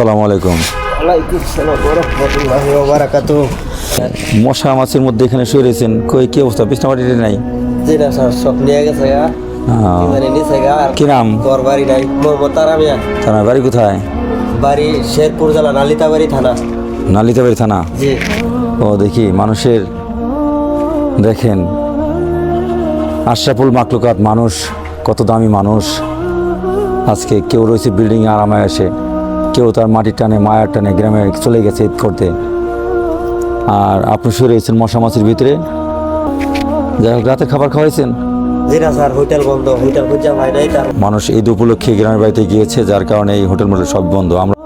আসসালামু আলাইকুম। মশা মাছের মধ্যে এখানে শুয়ে রয়েছেন। কই কি অবস্থা? বিছনাবাড়িতে নাই? জি সব নিয়ে গেছে কি নাম? ঘর বাড়ি নাই। তারামিয়া বাড়ি কোথায়? বাড়ি শেরপুর জেলা নালিতাবাড়ি থানা। নালিতাবাড়ি থানা? জি। ও দেখি মানুষের দেখেন। আশরাফুল মাকলুকাত মানুষ কত দামি মানুষ। আজকে কেউ রয়েছে বিল্ডিং আরামে আসে কেউ তার মাটির টানে মায়ার টানে গ্রামে চলে গেছে ঈদ করতে। আর আপনি শুয়ে রয়েছেন মশা মাছির ভিতরে। যাই হোক রাতে খাবার খাওয়াইছেন? মানুষ ঈদ উপলক্ষে গ্রামের বাড়িতে গিয়েছে যার কারণে এই হোটেল মোটেল সব বন্ধ। আমরা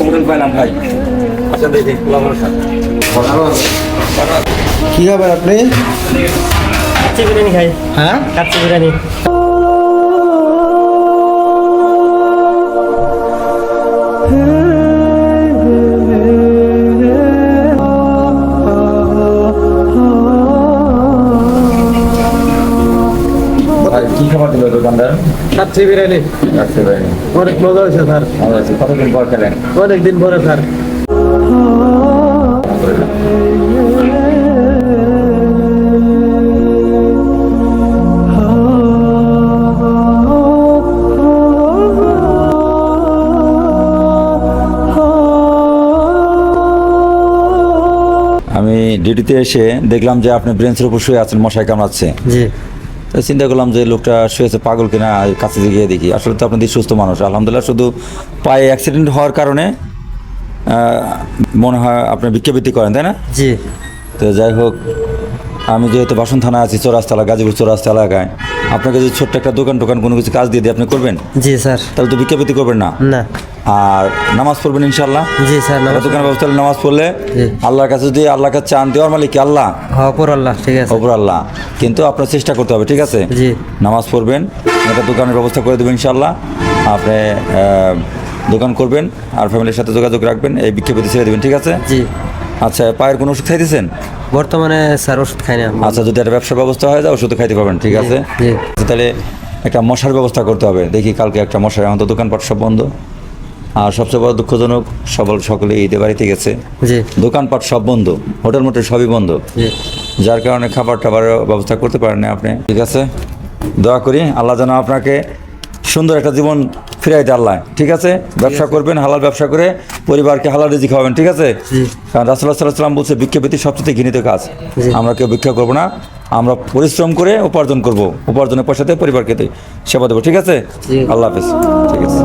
পাইলাম ভাই আচ্ছা দেখি কি খাবেন আপনি? কাচ্চি বিরিয়ানি খাই। হ্যাঁ? কাচ্চি বিরিয়ানি। কি খাবার দিল দোকানদার? কাচ্চি বিরিয়ানি। রাখতে পারিনি অনেক মজা হয়েছে স্যার। ভালো আছে কতদিন পর খেলেন? অনেক পরে স্যার। আমি ডিউটিতে এসে দেখলাম যে আপনি ব্রেঞ্চের উপর শুয়ে আছেন মশাই কামড়াচ্ছে। জি। চিন্তা করলাম যে লোকটা শুয়েছে পাগল কিনা কাছে গিয়ে দেখি। আসলে তো আপনাদের সুস্থ মানুষ। আলহামদুলিল্লাহ শুধু পায়ে অ্যাক্সিডেন্ট হওয়ার কারণে মনে হয় আপনি বিক্ষোভিত্তি করেন তাই না? জি। তো যাই হোক আমি যেহেতু বাসন থানায় আছি চৌরাস্তালা গাজীপুর চৌরাস্তা এলাকায় আপনাকে যদি ছোট্ট একটা দোকান টোকান কোনো কিছু কাজ দিয়ে দিই আপনি করবেন? জি স্যার। তাহলে তো বিক্ষেপিতি করবেন না? না। আর নামাজ পড়বেন ইনশাল্লাহ জি স্যার একটা দোকানের ব্যবস্থা নামাজ পড়লে আল্লাহর কাছে যদি আল্লাহর কাছে চান দেওয়ার মালিক আল্লাহ? হপর আল্লাহ ঠিক আছে। ওপর আল্লাহ। কিন্তু আপনার চেষ্টা করতে হবে ঠিক আছে? জি। নামাজ পড়বেন একটা দোকানের ব্যবস্থা করে দেবেন ইনশাল্লাহ আপনি দোকান করবেন আর ফ্যামিলির সাথে যোগাযোগ রাখবেন এই বিক্ষেপতি ছেড়ে দেবেন ঠিক আছে? জি। আচ্ছা পায়ের কোনো ওষুধ খাইতেছেন? বর্তমানে স্যার ওষুধ খাই না। আচ্ছা যদি একটা ব্যবসার ব্যবস্থা হয়ে যায় ওষুধ খাইতে পারবেন ঠিক আছে? আচ্ছা, তাহলে একটা মশার ব্যবস্থা করতে হবে। দেখি কালকে একটা মশার আমাদের দোকানপাট সব বন্ধ। আর সবচেয়ে বড় দুঃখজনক সবল সকলে ঈদে বাড়িতে গেছে। দোকানপাট সব বন্ধ হোটেল মোটেল সবই বন্ধ। যার কারণে খাবার টাবারের ব্যবস্থা করতে পারেন না আপনি ঠিক আছে? দোয়া করি আল্লাহ যেন আপনাকে সুন্দর একটা জীবন ফিরাই আল্লাহ ঠিক আছে? ব্যবসা করবেন হালাল ব্যবসা করে পরিবারকে হালাল রেজি খাওয়াবেন ঠিক আছে? কারণ রাসুল্লাহ সাল্লাহ সাল্লাম বলছে বিক্ষেপতি সবচেয়ে ঘৃণিত কাজ। আমরা কেউ ভিক্ষা করব না আমরা পরিশ্রম করে উপার্জন করব উপার্জনের পয়সাতে পরিবারকে সেবা দেবো ঠিক আছে? আল্লাহ হাফিজ ঠিক আছে।